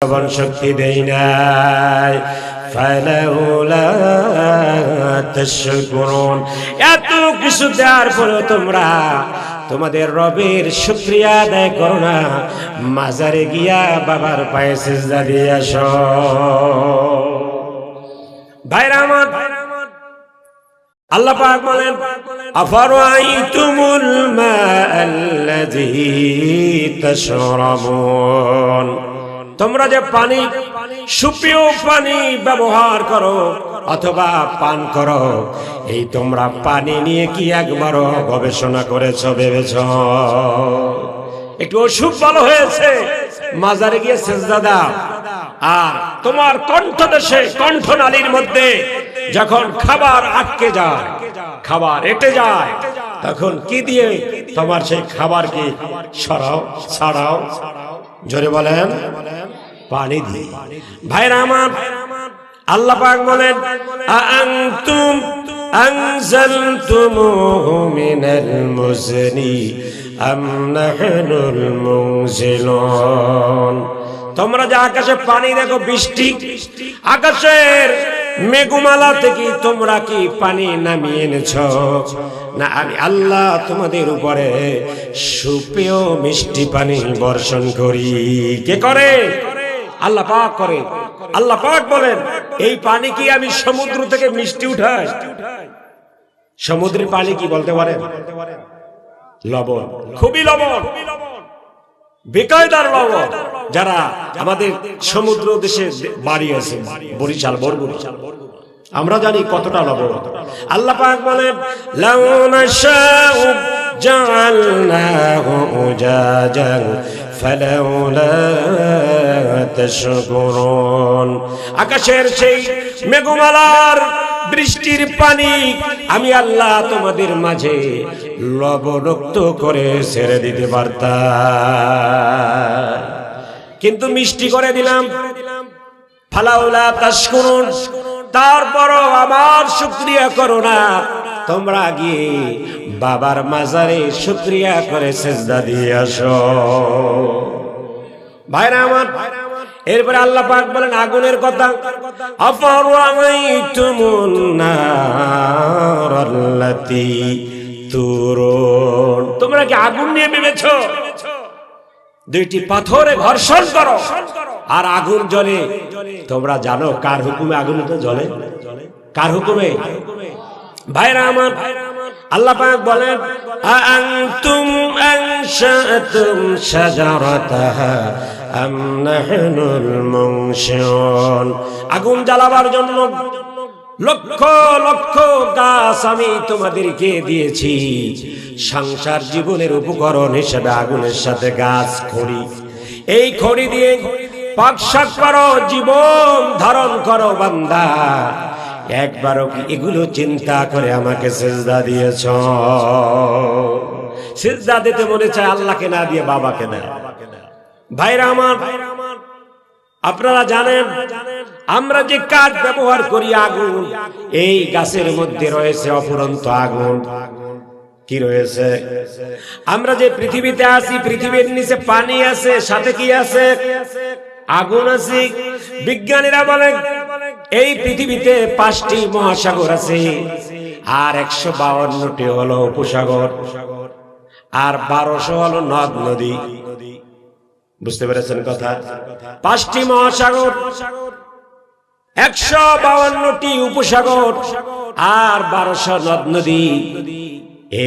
শ্রবণ শক্তি দেই নাই। এত কিছু দেওয়ার পরেও তোমরা তোমাদের রবের শুক্রিয়া আদায় করো না। মাজারে গিয়া বাবার পায়ে সিজদা দিয়ে আসো। ভাইরা আমার, আল্লাহ পাক বলেন, আফারাইতুমুল মাআল্লাযী তাশরাবুন তোমরা যে পানি, সুপেয় পানি ব্যবহার করো অথবা পান করো, এই তোমরা পানি নিয়ে কি একবারও গবেষণা করেছ, ভেবেছ? একটু অসুখ ভালো হয়েছে, মাজারে গিয়ে দাও। আর তোমার কণ্ঠ দেশে কণ্ঠনালীর মধ্যে যখন খাবার আটকে যায়, খাবার এটে যায়, তখন কি দিয়ে তোমার সেই খাবারকে সরাও, ছাড়াও? জোরে বলেন পানি দিয়ে ভাইরা আমার আল্লাহ পাক বলেন আনতুম أنزلتموه من المزن أم نحن المنزلون তোমরা যে আকাশে পানি দেখো বৃষ্টি আকাশের মেঘমালা থেকে তোমরা কি পানি নামিয়ে এনেছ? না, আমি আল্লাহ তোমাদের উপরে সুপেয় মিষ্টি পানি বর্ষণ করি। কে করে? আল্লাহ পাক করে। আল্লাহ পাক বলেন, এই পানি কি আমি সমুদ্র থেকে মিষ্টি উঠাই? সমুদ্রের পানি কি বলতে পারেন? লবণ। খুবই লবণ। বেকায়দার বাবা যারা আমাদের সমুদ্র দেশে বাড়ি আছে, বরিশাল, বরগুনা। আমরা জানি কতটা লবণ আল্লাহ পাক বলে লাউনা শাউ জাআলনাহু তাশকুরুন আকাশের সেই মেঘমালার বৃষ্টির পানি আমি আল্লাহ তোমাদের মাঝে লবণাক্ত করে ছেড়ে দিতে পারতাম। কিন্তু মিষ্টি করে দিলাম। ফালাউলা তাশকুরুন। তারপরও আমার শুক্রিয়া করো না। তোমরা গিয়ে বাবার মাজারে শুক্রিয়া করে সেজদা দিয়ে আসো। ভাইরা আমার, এরপরে আল্লাহ পাক বলেন, আগুনের কথা আফারাইতুমুন নারাল্লাতী তুরুন। তোমরা কি আগুন নিয়ে ভেবেছো? দুইটি পাথরে ঘর্ষণ করো। আর আগুন জ্বলে। তোমরা জানো কার হুকুমে আগুন তো জ্বলে? কার হুকুমে? ভাইরা আমার, আল্লাহ পাক বলেন আনতুম আনশাতুম আম নাহনুল মুনশিউন। আগুন জ্বালাবার জন্য লক্ষ লক্ষ গাছ আমি তোমাদেরকে দিয়েছি। সংসার জীবনের উপকরণ হিসেবে আগুনের সাথে গাছ খড়ি। এই খড়ি দিয়ে পাকশাক করো, জীবন ধারণ করো, বান্দা। একবারও কি এগুলো চিন্তা করে আমাকে সেজদা দিয়েছ? সেজদা দিতে মনে চায় আল্লাহকে না দিয়ে বাবাকে দেয় ভাইরা আমার, আপনারা জানেন, আমরা যে কাঠ ব্যবহার করি আগুন, এই গাছের মধ্যে রয়েছে অফুরন্ত আগুন। কি রয়েছে? আমরা যে পৃথিবীতে আছি, পৃথিবীর নিচে পানি আছে, সাথে কি আছে? আগুন আছে, বিজ্ঞানীরা বলে, এই পৃথিবীতে পাঁচটি মহাসাগর আছে, আর একশো বাউন্নটি হলো উপসাগর, আর বারোশো হলো নদ নদী। বুঝতে পেরেছেন কথা? পাঁচটি মহাসাগর, একশো বাউন্নটি উপসাগর, আর বারোশো নদ নদী।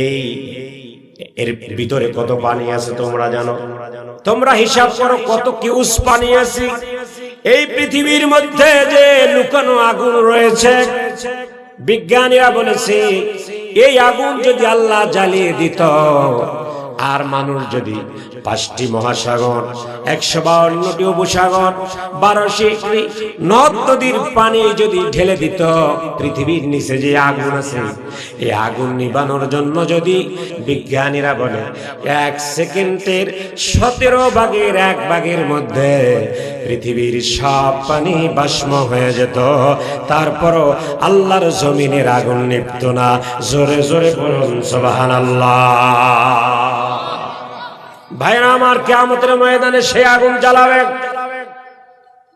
এই এর ভিতরে কত পানি আছে তোমরা জানো? তোমরা হিসাব করো কত কিউস পানি আছে? এই পৃথিবীর মধ্যে যে লুকানো আগুন রয়েছে, বিজ্ঞানীরা বলেছে, এই আগুন যদি আল্লাহ জ্বালিয়ে দিত আর মানুষ যদি পাঁচটি মহাসাগর, একশো বাউন্নটি উপসাগর, বারোশো নদ নদীর পানি যদি ঢেলে দিত, পৃথিবীর নিচে যে আগুন আছে, এই আগুন নিবানোর জন্য যদি বিজ্ঞানীরা বলে, এক সেকেন্ডের সতেরো ভাগের এক ভাগের মধ্যে পৃথিবীর সব পানি বাষ্ম হয়ে যেত, তারপরও আল্লাহর জমিনের আগুন নিপ্ত না। জোরে জোরে বলুন সোবাহান আল্লাহ ভাইরা আমার কেয়ামতের ময়দানে সে আগুন জ্বালাবে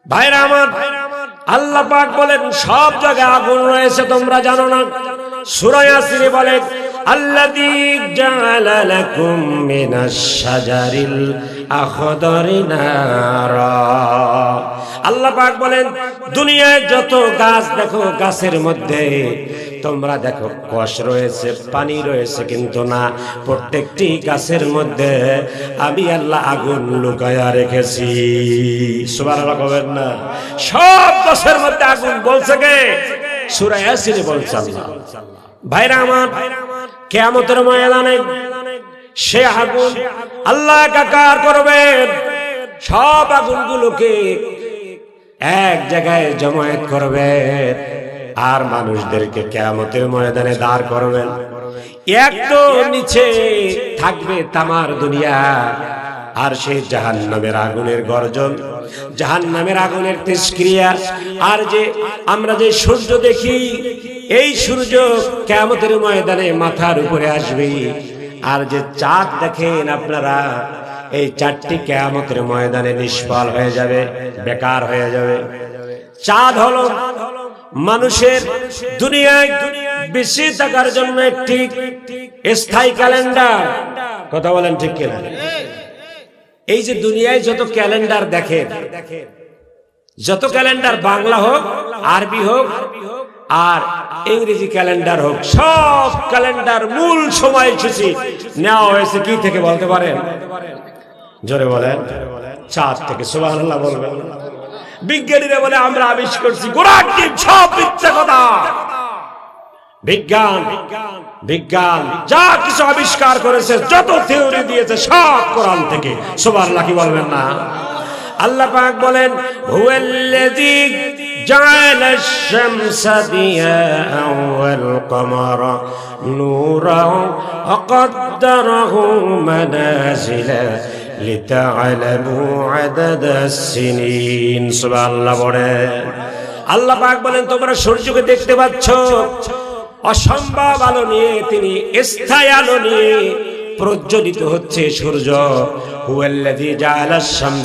ভাইরা আমার, আল্লাহ পাক বলেন, সব জায়গায় আগুন রয়েছে, তোমরা জানো না। সূরা ইয়াসিনে বলেন, আল্লাযী আল্লাহ বলেন, দুনিয়ায় যত গাছ দেখো, গাছের মধ্যে তোমরা দেখো, কষ রয়েছে, পানি রয়েছে, কিন্তু না। প্রত্যেকটি গাছের মধ্যে আমি আল্লাহ আগুন লুকায়া রেখেছি। সুবহানাল্লাহ কবেন না? সব গাছের মধ্যে আগুন বলছে কে? সূরা ইয়াসিনে বলছে আল্লাহ। ভাইরা আমার, কিয়ামতের ময়দানে সে আগুন আল্লাহ একাকার করবেন সব আগুনগুলোকে এক জায়গায় জমায়েত করবেন আর মানুষদেরকে কেয়ামতের ময়দানে দাঁড় করবেন। এক তো নিচে থাকবে তামার দুনিয়া, আর সেই জাহান নামের আগুনের গর্জন জাহান নামের আগুনের তেজক্রিয়া, আর যে আমরা যে সূর্য দেখি, এই সূর্য কেয়ামতের ময়দানে মাথার উপরে আসবে। আর যে চাঁদ দেখেন আপনারা, এই চারটি কেয়ামতের ময়দানে নিষ্ফল হয়ে যাবে, বেকার হয়ে যাবে। চাঁদ হলো মানুষের দুনিয়ায় বেশি থাকার জন্য একটি স্থায়ী ক্যালেন্ডার। কথা বলেন ঠিক কিনা? এই যে দুনিয়ায় যত ক্যালেন্ডার দেখেন যত ক্যালেন্ডার বাংলা হোক, আরবি হোক, আর ইংরেজি ক্যালেন্ডার হোক, সব ক্যালেন্ডার মূল সময়সূচি নেওয়া হয়েছে কি থেকে বলতে পারেন? জোরে বলেন। চাঁদ থেকে সুবহানাল্লাহ বলবেন। বিজ্ঞানীরা বলে, আমরা আবিষ্কার করছি। গোড়ার ডিম সব মিথ্যা কথা। বিজ্ঞান বিজ্ঞান, যা কিছু আবিষ্কার করেছে, যত থিওরি দিয়েছে, সব কোরআন থেকে। সুবহানাল্লাহ, কি বলবেন না? আল্লাহ পাক বলেন, হুয়াল্লাযী জাআলা আশ-শামসা দিয়াআন ওয়াল কমারা নূরান ওয়া আল্লাহ বলে। পাক বলেন, তোমরা সূর্যকে দেখতে পাচ্ছ। অসম্ভব আলো নিয়ে তিনি স্থায়ী আলো নিয়ে প্রজ্বলিত হচ্ছে সূর্য।